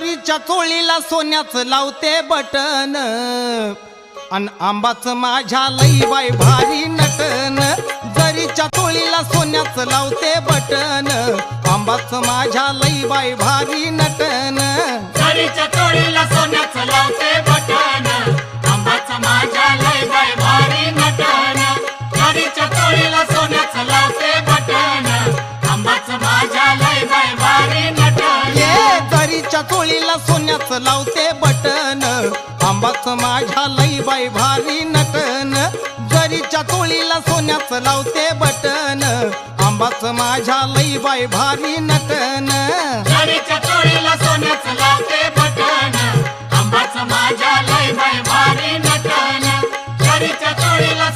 जरीच्या चोळीला सोन्याच लावते बटन. अन आंबाच माझ्या लई बाई भारी नटन. जरीच्या चोळीला सोन्याच लावते बटन. आंबाच माझ्या लई बाई भारी नटन. जरीच्या चोळीला सोन्याच लावते बटन. आंबाच माझ्या लय बाय भारी नटन. जरीच्या चोळीला सोन्याच लावते बटन. आंबाच माझ्या चोळीला सोन्याच लावते बटन. आंबाच माझ्या लई बाई भारी नटन. जरीच्या चोळीला सोन्याच लावते बटन. आंबाच माझ्या लई बाई भारी नटन. माझ्या लई बाई भारी नटन. जरीच्या चोळीला